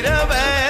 இரவே.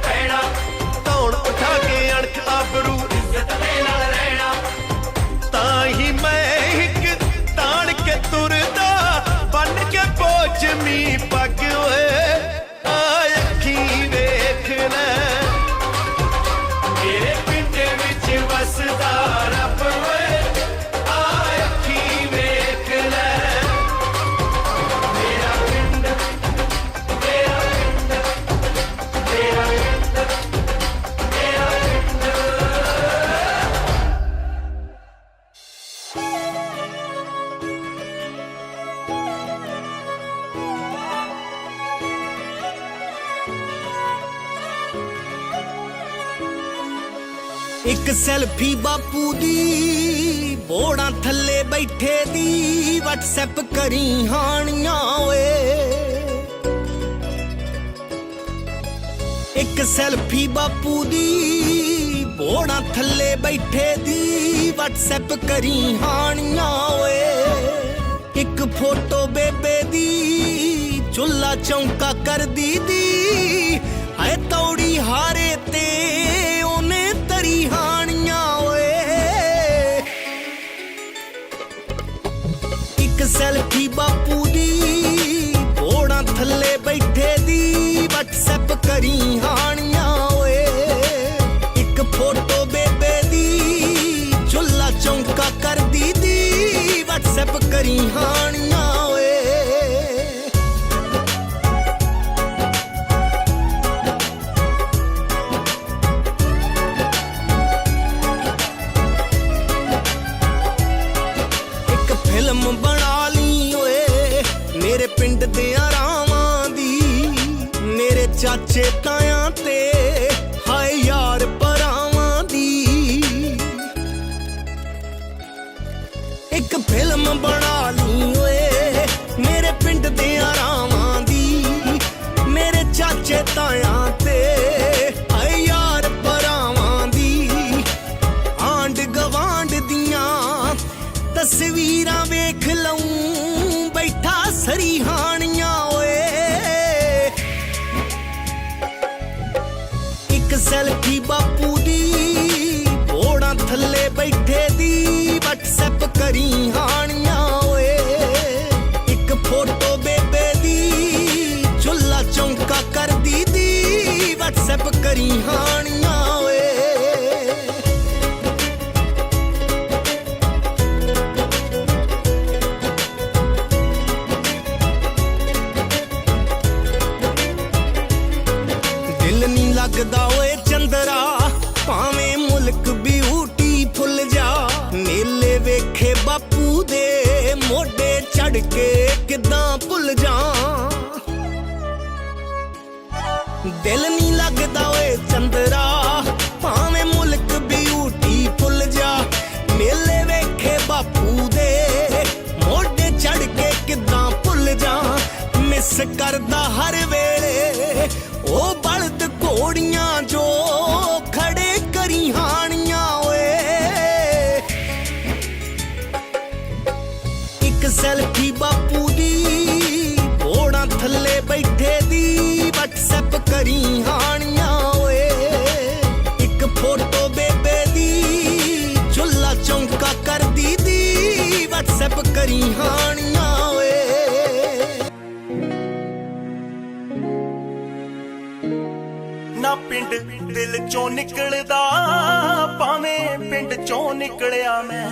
ਬੈਠੇ ਦੀ WhatsApp ਕਰੀ ਹਾਣੀਆਂ ਓਏ। ਇੱਕ ਸੈਲਫੀ ਬਾਪੂ ਦੀ ਬੋੜਾ ਥੱਲੇ ਬੈਠੇ ਦੀ WhatsApp ਕਰੀ ਹਾਣੀਆਂ ਓਏ। ਇੱਕ ਫੋਟੋ ਬੇਬੇ ਦੀ ਚੁੱਲਾ ਚੌਂਕਾ ਕਰਦੀ ਦੀ। ਐ ਤੌੜੀ ਹਾਰੇ ਤੇ সিংহ 大洋 ਫੜ ਕੇ ਕਿਦਾਂ ਭੁੱਲ ਜਾ ਦਿਲ ਨਹੀਂ ਲੱਗਦਾ ਓਏ ਚੰਦਰਾ, ਭਾਵੇਂ ਮੁਲਕ ਵੀ ਬਿਊਟੀ ਭੁੱਲ ਜਾ। ਮੇਲੇ ਵੇਖੇ ਬਾਪੂ ਦੇ, ਮੋਢੇ ਚੜ ਕੇ ਕਿਦਾਂ ਭੁੱਲ ਜਾ ਮਿਸ ਕਰਦਾ ਹਰ ਸੈਲਫੀ ਬਾਪੂ ਦੀ ਮੋੜਾਂ ਥੱਲੇ ਬੈਠੇ ਦੀ ਵਟਸਐਪ ਕਰੀ ਹਾਣੀਆਂ ਓਏ। ਇੱਕ ਫੋਟੋ ਬੇਬੇ ਦੀ ਚੁੱਲਾ ਚੌਂਕਾ ਕਰਦੀ ਦੀ, WhatsApp ਕਰੀ ਹਾਣੀਆਂ ਓਏ। ਨਾ ਪਿੰਡ ਦਿਲ ਚੋਂ ਨਿਕਲਦਾ, ਭਾਵੇਂ ਪਿੰਡ ਚੋਂ ਨਿਕਲਿਆ ਮੈਂ।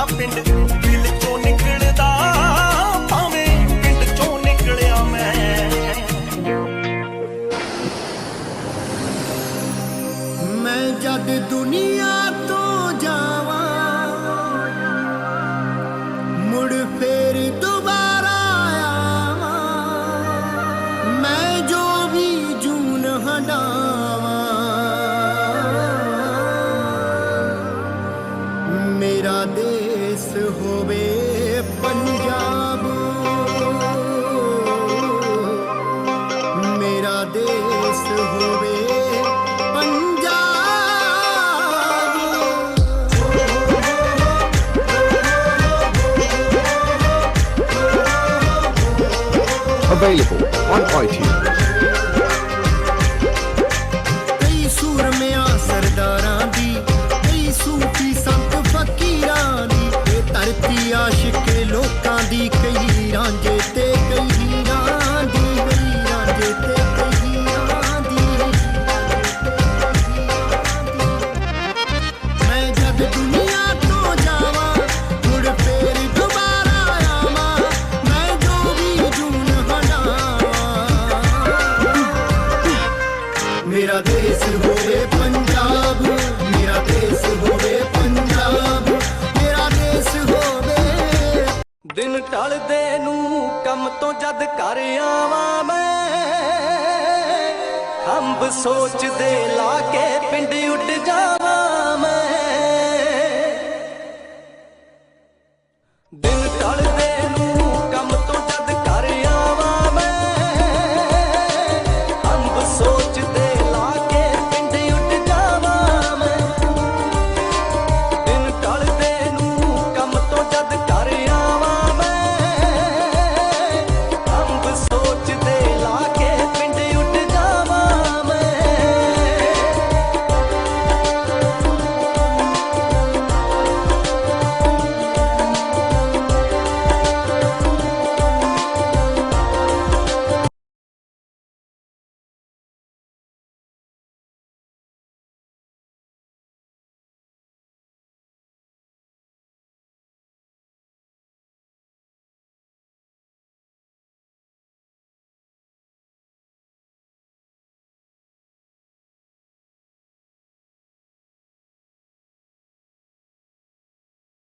love in ਦੇਸ ਹੋਵੇ ਪੰਜਾਬ ਮੇਰਾ ਦੇਸ ਹੋਵੇ Available on iTunes. ਮੇਰਾ ਦੇਸ਼ ਹੋਵੇ ਪੰਜਾਬ, ਮੇਰਾ ਦੇਸ਼ ਹੋਵੇ ਪੰਜਾਬ, ਮੇਰਾ ਦੇਸ਼ ਹੋਵੇ। ਦਿਨ ਢਲਦੇ ਨੂੰ ਕੰਮ ਤੋਂ ਜਦ ਘਰ ਆਵਾਂ ਮੈਂ ਅੰਬ ਸੋਚਦੇ ਲਾ ਕੇ ਪਿੰਡ ਉੱਡ ਜਾ